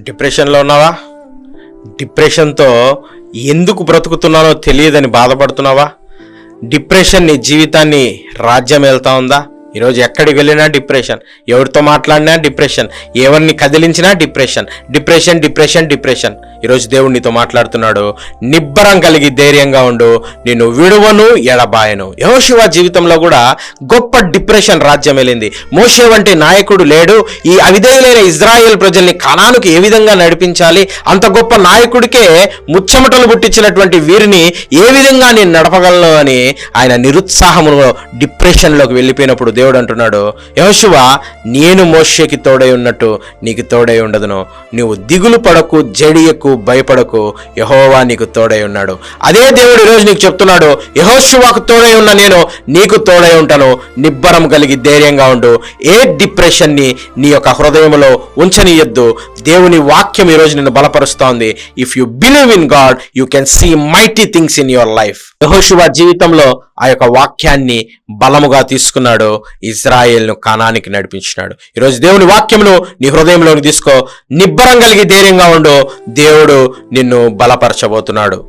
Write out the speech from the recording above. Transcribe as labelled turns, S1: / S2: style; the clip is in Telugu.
S1: డిప్రెషన్లో ఉన్నావా? డిప్రెషన్తో ఎందుకు బ్రతుకుతున్నానో తెలియదని బాధపడుతున్నావా? డిప్రెషన్ నీ జీవితాన్ని రాజ్యం వెళ్తా ఉందా? ఈరోజు ఎక్కడికి వెళ్ళినా డిప్రెషన్ ఎవరితో మాట్లాడినా డిప్రెషన్ ఎవరిని కదిలించినా డిప్రెషన్ డిప్రెషన్ డిప్రెషన్ డిప్రెషన్. ఈరోజు దేవుడు నీతో మాట్లాడుతున్నాడు. నిబ్బరం కలిగి ధైర్యంగా ఉండు. నేను విడువను ఎడబాయను. యహోశివ జీవితంలో కూడా గొప్ప డిప్రెషన్ రాజ్యం వెళ్ళింది. మోషే వంటి నాయకుడు లేడు. ఈ అవిధేయులైన ఇజ్రాయెల్ ప్రజల్ని కణానికి ఏ విధంగా నడిపించాలి? అంత గొప్ప నాయకుడికే ముచ్చమటలు పుట్టించినటువంటి వీరిని ఏ విధంగా నేను నడపగలను అని ఆయన నిరుత్సాహములో డిప్రెషన్లోకి వెళ్ళిపోయినప్పుడు దేవుడు అంటున్నాడు యహోశివ నేను మోషేకి తోడై ఉన్నట్టు నీకు తోడై ఉండదును. నువ్వు దిగులు పడకు జడియకు భయపడకు. యహోవా నీకు తోడై ఉన్నాడు. అదే దేవుడు ఈరోజు నీకు చెప్తున్నాడు. యహోశివాకు తోడై ఉన్న నేను నీకు తోడై ఉంటాను. నిబ్బరం కలిగి ధైర్యంగా ఉండు. ఏ డిప్రెషన్ని నీ యొక్క హృదయంలో ఉంచనీయొద్దు. దేవుని వాక్యం ఈరోజు నిన్ను బలపరుస్తోంది. If you believe in God you can see mighty things in your life యహోశివ జీవితంలో ఆ యొక్క వాక్యాన్ని బలముగా తీసుకున్నాడు. ఇజ్రాయేల్ను కానానికి నడిపించినాడు. ఈరోజు దేవుని వాక్యమును నీ హృదయంలోకి తీసుకో. నిబ్బరం కలిగి ధైర్యంగా ఉండు. దేవుడు నిన్ను బలపరచబోతున్నాడు.